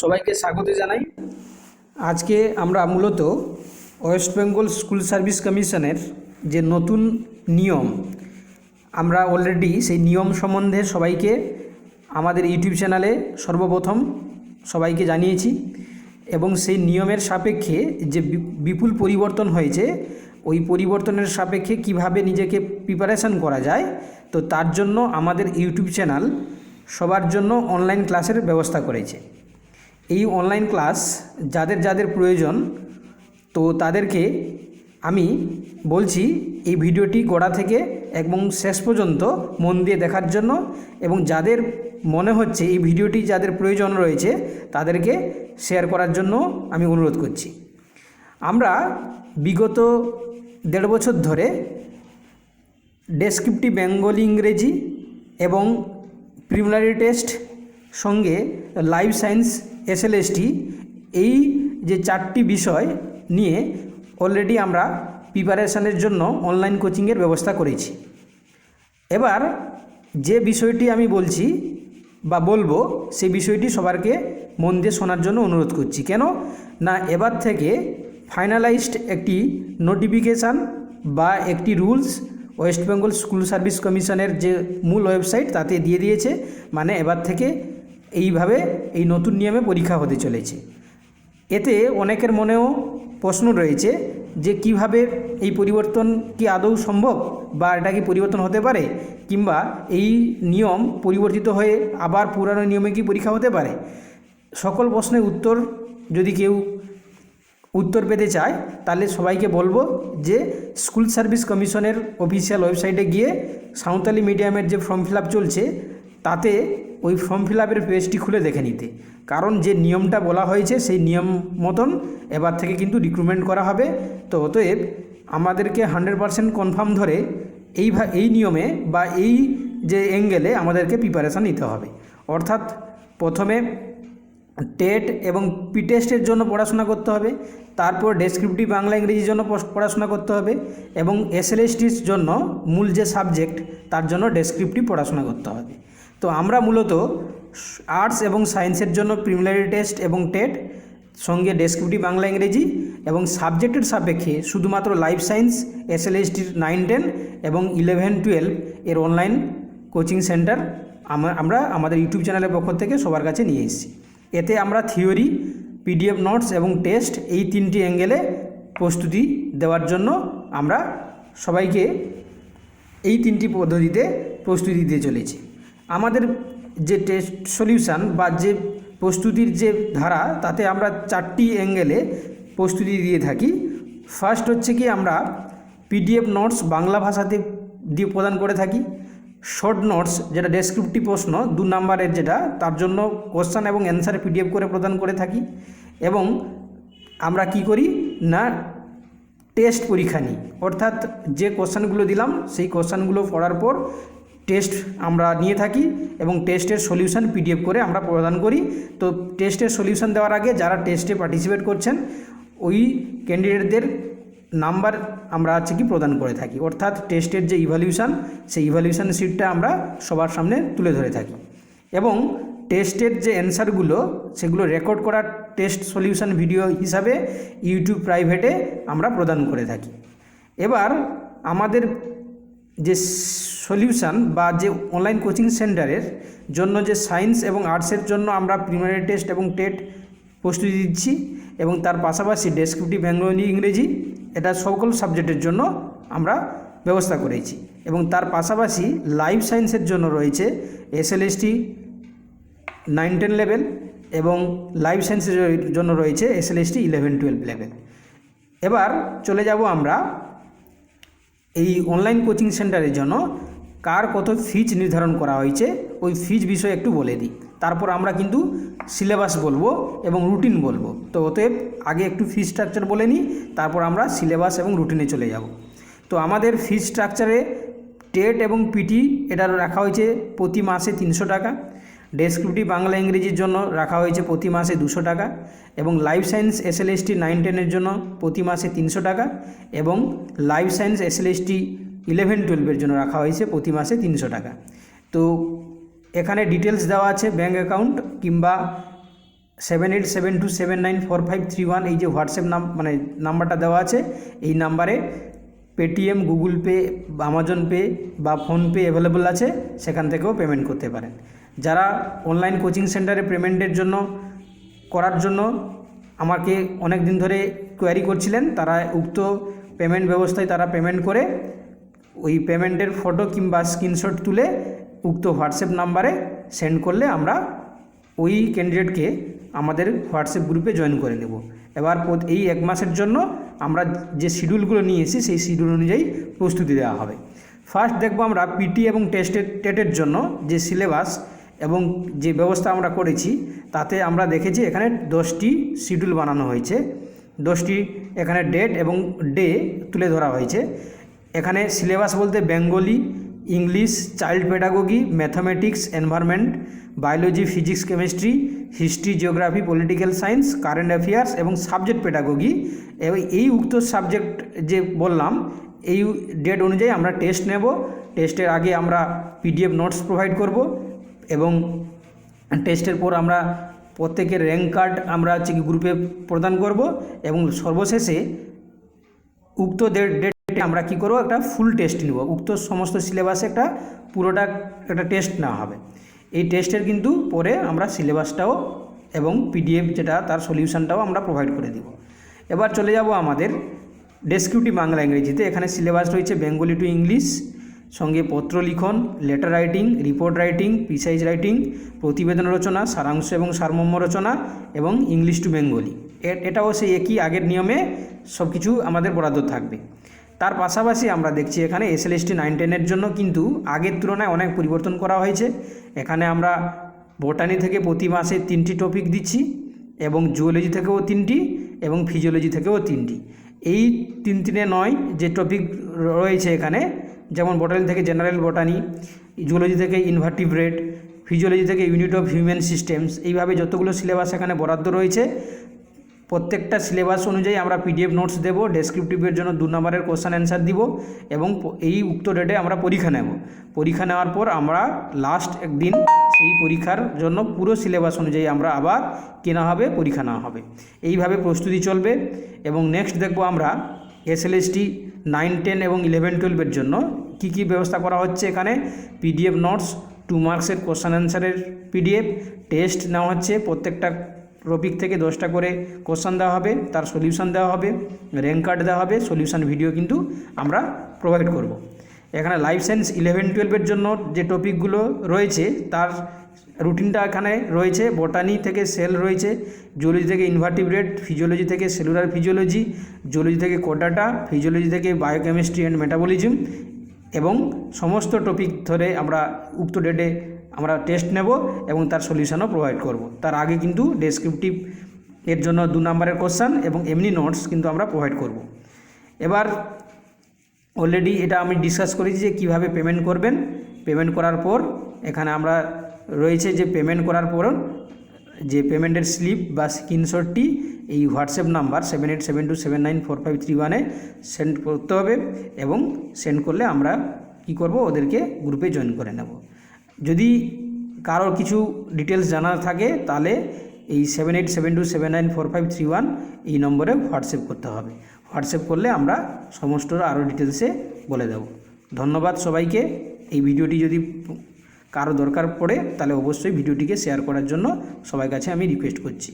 সবাইকে স্বাগত জানাই। আজকে আমরা মূলত ওয়েস্ট বেঙ্গল স্কুল সার্ভিস কমিশনের যে নতুন নিয়ম, আমরা অলরেডি সেই নিয়ম সম্বন্ধে সবাইকে আমাদের ইউটিউব চ্যানেলে সর্বপ্রথম সবাইকে জানিয়েছি এবং সেই নিয়মের সাপেক্ষে যে বিপুল পরিবর্তন হয়েছে, ওই পরিবর্তনের সাপেক্ষে কীভাবে নিজেকে প্রিপারেশন করা যায়, তো তার জন্য আমাদের ইউটিউব চ্যানেল সবার জন্য অনলাইন ক্লাসের ব্যবস্থা করেছে। এই অনলাইন ক্লাস যাদের যাদের প্রয়োজন, তো তাদেরকে আমি বলছি এই ভিডিওটি গোড়া থেকে এবং শেষ পর্যন্ত মন দিয়ে দেখার জন্য এবং যাদের মনে হচ্ছে এই ভিডিওটি যাদের প্রয়োজন রয়েছে, তাদেরকে শেয়ার করার জন্য আমি অনুরোধ করছি। আমরা বিগত দেড় বছর ধরে ডেসক্রিপটিভ বেঙ্গলি ইংরেজি এবং প্রিমিনারি টেস্ট সঙ্গে লাইফ সায়েন্স এসএলএসটি এই যে চারটি বিষয় নিয়ে অলরেডি আমরা প্রিপারেশানের জন্য অনলাইন কোচিংয়ের ব্যবস্থা করেছি। এবার যে বিষয়টি আমি বলছি বা বলব, সেই বিষয়টি সবারকে মন দিয়ে শোনার জন্য অনুরোধ করছি। কেন? না, এবার থেকে ফাইনালাইজড একটি নোটিফিকেশান বা একটি rules West Bengal school service কমিশনের যে মূল ওয়েবসাইট তাতে দিয়ে দিয়েছে। মানে এবার থেকে এইভাবে এই নতুন নিয়মে পরীক্ষা হতে চলেছে। এতে অনেকের মনেও প্রশ্ন রয়েছে যে কীভাবে এই পরিবর্তন কি আদৌ সম্ভব বা এটা কি পরিবর্তন হতে পারে কিংবা এই নিয়ম পরিবর্তিত হয়ে আবার পুরানো নিয়মে কি পরীক্ষা হতে পারে? সকল প্রশ্নের উত্তর যদি কেউ উত্তর পেতে চায়, তাহলে সবাইকে বলব যে স্কুল সার্ভিস কমিশনের অফিসিয়াল ওয়েবসাইটে গিয়ে সাঁওতালি মিডিয়ামের যে ফর্ম ফিল চলছে, তাতে ওই ফর্ম ফিল আপের পেজটি খুলে দেখে নিতে। কারণ যে নিয়মটা বলা হয়েছে, সেই নিয়ম মতন এবার থেকে কিন্তু রিক্রুটমেন্ট করা হবে। তো অতএব আমাদেরকে হান্ড্রেড পারসেন্ট কনফার্ম ধরে এই এই নিয়মে বা এই যে অ্যাঙ্গেলে আমাদেরকে প্রিপারেশান নিতে হবে। অর্থাৎ প্রথমে টেট এবং পি টেস্টের জন্য পড়াশোনা করতে হবে, তারপর ডেসক্রিপটিভ বাংলা ইংরেজির জন্য পড়াশোনা করতে হবে এবং এসএলএসটির জন্য মূল যে সাবজেক্ট তার জন্য ডেসক্রিপটিভ পড়াশোনা করতে হবে। তো আমরা মূলত আর্টস এবং সায়েন্সের জন্য প্রিমিনারি টেস্ট এবং টেট, সঙ্গে ডেসক্রিপটিভ বাংলা, ইংরেজি এবং সাবজেক্টের সাপেক্ষে শুধুমাত্র লাইফ সায়েন্স এসএলএসটির নাইন, টেন এবং ইলেভেন, টুয়েলভ এর অনলাইন কোচিং সেন্টার আমা- আমরা আমাদের ইউটিউব চ্যানেলের পক্ষ থেকে সবার কাছে নিয়ে এসেছি। এতে আমরা থিওরি, পিডিএফ, নোটস এবং টেস্ট এই তিনটি অ্যাঙ্গেলে প্রস্তুতি দেওয়ার জন্য আমরা সবাইকে এই তিনটি পদ্ধতিতে প্রস্তুতি দিয়ে চলেছি। আমাদের যে টেস্ট সলিউশান বা যে প্রস্তুতির যে ধারা, তাতে আমরা চারটি অ্যাঙ্গেলে প্রস্তুতি দিয়ে থাকি। ফার্স্ট হচ্ছে কি আমরা পিডিএফ নোটস বাংলা ভাষাতে দিয়ে প্রদান করে থাকি। শর্ট নোটস যেটা ডেসক্রিপটিভ প্রশ্ন, দু নম্বরের যেটা, তার জন্য কোশ্চান এবং অ্যান্সার পিডিএফ করে প্রদান করে থাকি। এবং আমরা কি করি? না টেস্ট পরীক্ষা নিই। অর্থাৎ যে কোশ্চানগুলো দিলাম, সেই কোশ্চানগুলো পড়ার পর টেস্ট আমরা নিয়ে থাকি এবং টেস্টের সলিউশন পিডিএফ করে আমরা প্রদান করি। তো টেস্টের সলিউশন দেওয়ার আগে যারা টেস্টে পার্টিসিপেট করছেন, ওই ক্যান্ডিডেটদের নাম্বার আমরা হচ্ছে কি প্রদান করে থাকি। অর্থাৎ টেস্টের যে ইভ্যালিউশন সেই ইভ্যালিউশন শিটটা আমরা সবার সামনে তুলে ধরে থাকি। এবং টেস্টের যে অ্যান্সারগুলো সেগুলো রেকর্ড করা টেস্ট সলিউশন ভিডিও হিসাবে ইউটিউব প্রাইভেটে আমরা প্রদান করে থাকি। এবার আমাদের যে সলিউশন বা যে অনলাইন কোচিং সেন্টারের জন্য যে সায়েন্স এবং আর্টসের জন্য আমরা প্রিমিনারি টেস্ট এবং টেট প্রস্তুতি দিচ্ছি এবং তার পাশাপাশি ডেসক্রিপটিভ বেঙ্গলি ইংরেজি এটা সকল সাবজেক্টের জন্য আমরা ব্যবস্থা করেছি এবং তার পাশাপাশি লাইফ সায়েন্সের জন্য রয়েছে এসএলএসটি নাইন টেন লেভেল এবং লাইফ সায়েন্সের জন্য রয়েছে এসএলএসটি ইলেভেন টুয়েলভ লেভেল এবার চলে যাব আমরা এই অনলাইন কোচিং সেন্টারের জন্য। কার কত ফিজ নির্ধারণ করা হয়েছে, ওই ফিজ বিষয়ে একটু বলে দিই। তারপর আমরা কিন্তু সিলেবাস বলব এবং রুটিন বলব। তো অতএব আগে একটু ফিজ স্ট্রাকচার বলে নিই, তারপর আমরা সিলেবাস এবং রুটিনে চলে যাব। তো আমাদের ফিজ স্ট্রাকচারে টেট এবং পিটি এটা রাখা হয়েছে প্রতি মাসে তিনশো টাকা। ডেসক্রিপটিভ বাংলা ইংরেজির জন্য রাখা হয়েছে প্রতি মাসে দুশো টাকা এবং লাইফ সায়েন্স এসএলএসটি নাইন টেনের জন্য প্রতি মাসে তিনশো টাকা এবং লাইফ সায়েন্স এসএলএসটি ইলেভেন টুয়েলভের জন্য রাখা হয়েছে প্রতি মাসে তিনশো টাকা। তো এখানে ডিটেলস দেওয়া আছে ব্যাঙ্ক অ্যাকাউন্ট কিংবা seven eight seven two seven nine four five three one এই যে হোয়াটসঅ্যাপ নাম মানে নাম্বারটা দেওয়া আছে, এই নাম্বারে Paytm Google pay Amazon pay বা ফোনপে অ্যাভেলেবল আছে, সেখান থেকেও পেমেন্ট করতে পারেন। যারা অনলাইন কোচিং সেন্টারে পেমেন্টের জন্য করার জন্য আমাকে অনেক দিন ধরে কোয়ারি করছিলেন, তারা উক্ত পেমেন্ট ব্যবস্থায় তারা পেমেন্ট করে ওই পেমেন্টের ফটো কিংবা স্ক্রিনশট তুলে উক্ত হোয়াটসঅ্যাপ নাম্বারে সেন্ড করলে আমরা ওই ক্যান্ডিডেটকে আমাদের হোয়াটসঅ্যাপ গ্রুপে জয়েন করে নেব। এবার এই এক মাসের জন্য আমরা যে শিডিউলগুলো নিয়েছি সেই শিডিউল অনুযায়ী প্রস্তুতি দেওয়া হবে। ফার্স্ট দেখব আমরা পিটি এবং টেস্টের টেটের জন্য যে সিলেবাস এবং যে ব্যবস্থা আমরা করেছি, তাতে আমরা দেখেছি এখানে দশটি শিডিউল বানানো হয়েছে। দশটি এখানে ডেট এবং ডে তুলে ধরা হয়েছে। এখানে সিলেবাস বলতে Bengali, English, child pedagogy, mathematics environment biology, physics, chemistry, history, geography, political science, current affairs এবং সাবজেক্ট পেডাগোগি। এবং এই উক্ত সাবজেক্ট যে বললাম, এই ডেট অনুযায়ী আমরা টেস্ট নেব। টেস্টের আগে আমরা পিডিএফ নোটস প্রোভাইড করব এবং টেস্টের পর আমরা প্রত্যেকের র্যাঙ্ক কার্ড আমরা হচ্ছে গ্রুপে প্রদান করব এবং সর্বশেষে উক্ত ডেটে আমরা কি করব? একটা ফুল টেস্ট নেব। উক্ত সমস্ত সিলেবাসে একটা পুরোটা একটা টেস্ট নেওয়া হবে। এই টেস্টের কিন্তু পরে আমরা সিলেবাসটাও এবং পিডিএফ যেটা তার সলিউশনটাও আমরা প্রোভাইড করে দিব। এবার চলে যাব আমাদের ডেসক্রিপটিভ বাংলা ইংরেজিতে। এখানে সিলেবাস রয়েছে বেঙ্গলি টু ইংলিশ, সঙ্গে পত্র লিখন letter writing report writing precis writing প্রতিবেদন রচনা, সারাংশ এবং সারমর্ম রচনা এবং ইংলিশ টু বেঙ্গলি। এটাও সেই একই আগের নিয়মে সব কিছু আমাদের বরাদ্দ থাকবে। তার পাশাপাশি আমরা দেখছি এখানে এসএলএসটি নাইন টেনের জন্য কিন্তু আগের তুলনায় অনেক পরিবর্তন করা হয়েছে। এখানে আমরা বোটানি থেকে প্রতি মাসে তিনটি টপিক দিচ্ছি এবং জুওলজি থেকেও তিনটি এবং ফিজিওলজি থেকেও তিনটি। এই তিন তিনে নয় যে টপিক রয়েছে এখানে, যেমন বোটানি থেকে জেনারেল বোটানি জুওলজি থেকে ইনভার্টিব্রেট ফিজিওলজি থেকে ইউনিট অফ হিউম্যান সিস্টেমস এইভাবে যতগুলো সিলেবাস এখানে বরাদ্দ রয়েছে প্রত্যেকটা সিলেবাস অনুযায়ী আমরা পিডিএফ নোটস দেবো ডেসক্রিপটিভের জন্য দু নম্বরের কোশ্চেন অ্যান্সার দিব এবং এই উক্ত ডেটে আমরা পরীক্ষা নেব। পরীক্ষা নেওয়ার পর আমরা লাস্ট একদিন সেই পরীক্ষার জন্য পুরো সিলেবাস অনুযায়ী আমরা আবার কেনা হবে, পরীক্ষা নেওয়া হবে। এইভাবে প্রস্তুতি চলবে এবং নেক্সট দেখব আমরা এসএলএসটি নাইন টেন এবং ইলেভেন টুয়েলভের জন্য কি কি ব্যবস্থা করা হচ্ছে এখানে। পিডিএফ নোটস টু মার্কসের কোশ্চেন অ্যান্সারের পিডিএফ টেস্ট নেওয়া হচ্ছে, প্রত্যেকটা টপিক থেকে দশটা করে কোশ্চান দেওয়া হবে, তার সলিউশন দেওয়া হবে র্যাঙ্ক কার্ড দেওয়া হবে সলিউশন ভিডিও কিন্তু আমরা প্রোভাইড করব। এখানে লাইফ সায়েন্স ইলেভেন টুয়েলভের জন্য যে টপিকগুলো রয়েছে, তার রুটিনটা এখানে রয়েছে বটানি থেকে সেল রয়েছে জুওলজি থেকে ইনভার্টিব্রেট ফিজিওলজি থেকে সেলুলার ফিজিওলজি জুওলজি থেকে কোডাটা ফিজিওলজি থেকে বায়োকেমিস্ট্রি অ্যান্ড মেটাবলিজম এবং সমস্ত টপিক ধরে আমরা উক্ত ডেটে আমরা টেস্ট নেব এবং তার সলিউশনও প্রোভাইড করব। তার আগে কিন্তু ডেসক্রিপটিভ এর জন্য দু নম্বরের কোশ্চান এবং এমনি নোটস কিন্তু আমরা প্রোভাইড করব। এবার অলরেডি এটা আমি ডিসকাস করেছি যে কীভাবে পেমেন্ট করবেন। পেমেন্ট করার পর এখানে আমরা রয়েছে যে পেমেন্ট করার পর যে পেমেন্টের স্লিপ বা স্ক্রিনশটটি এই WhatsApp number seven eight seven two seven nine four five three ওয়ানে সেন্ড করতে হবে এবং সেন্ড করলে আমরা কি করব? ওদেরকে গ্রুপে জয়েন করে নেব। যদি কারোর কিছু ডিটেলস জানার থাকে, তাহলে এই seven eight seven two seven nine four five three one এই নম্বরে হোয়াটসঅ্যাপ করতে হবে। হোয়াটসঅ্যাপ করলে আমরা সমস্ত আরও ডিটেলসে বলে দেব। ধন্যবাদ সবাইকে। এই ভিডিওটি যদি কারও দরকার পড়ে, তাহলে অবশ্যই ভিডিওটিকে শেয়ার করার জন্য সবার কাছে আমি রিকোয়েস্ট করছি।